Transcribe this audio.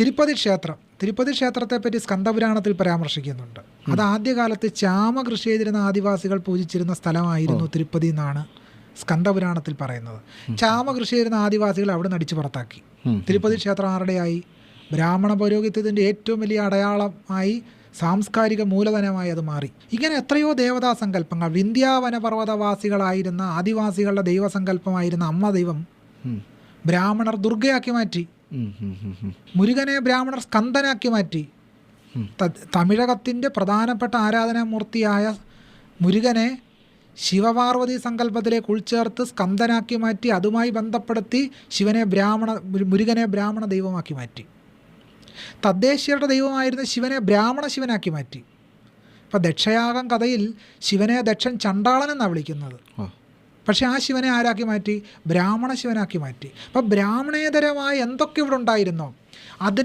തിരുപ്പതി ക്ഷേത്രം. തിരുപ്പതി ക്ഷേത്രത്തെപ്പറ്റി സ്കന്ദപുരാണത്തിൽ പരാമർശിക്കുന്നുണ്ട്. അത് ആദ്യകാലത്ത് ചാമ കൃഷി ചെയ്തിരുന്ന ആദിവാസികൾ പൂജിച്ചിരുന്ന സ്ഥലമായിരുന്നു തിരുപ്പതി എന്നാണ് സ്കന്ദപുരാണത്തിൽ പറയുന്നത്. ചാമ കൃഷി ചെയ്തിരുന്ന ആദിവാസികൾ അവിടെ നടിച്ചു പുറത്താക്കി. തിരുപ്പതി ക്ഷേത്രം ആരുടെയായി? ബ്രാഹ്മണ പൗരോഹിത്യത്തിന്റെ ഏറ്റവും വലിയ അടയാളമായി സാംസ്കാരിക മൂലധനമായി അത് മാറി. ഇങ്ങനെ എത്രയോ ദേവതാ സങ്കല്പങ്ങൾ വിന്ധ്യാവനപർവതവാസികളായിരുന്ന ആദിവാസികളുടെ ദൈവസങ്കല്പമായിരുന്ന അമ്മ ദൈവം ബ്രാഹ്മണർ ദുർഗയാക്കി മാറ്റി. മുരുകനെ ബ്രാഹ്മണർ സ്കന്ദനാക്കി മാറ്റി. തമിഴകത്തിന്റെ പ്രധാനപ്പെട്ട ആരാധനാമൂർത്തിയായ മുരുകനെ ശിവപാർവതി സങ്കല്പത്തിലേക്ക് ഉൾച്ചേർത്ത് സ്കന്ദനാക്കി മാറ്റി അതുമായി ബന്ധപ്പെടുത്തി ശിവനെ ബ്രാഹ്മണ മുരു- മുരുകനെ ബ്രാഹ്മണ ദൈവമാക്കി മാറ്റി. തദ്ദേശീയരുടെ ദൈവമായിരുന്ന ശിവനെ ബ്രാഹ്മണ ശിവനാക്കി മാറ്റി. ഇപ്പം ദക്ഷയാഗം കഥയിൽ ശിവനെ ദക്ഷൻ ചണ്ടാളൻ എന്നാണ് വിളിക്കുന്നത്. പക്ഷേ ആ ശിവനെ ആരാക്കി മാറ്റി? ബ്രാഹ്മണ ശിവനാക്കി മാറ്റി. അപ്പം ബ്രാഹ്മണേതരമായ എന്തൊക്കെ ഇവിടെ ഉണ്ടായിരുന്നോ? അതിനെ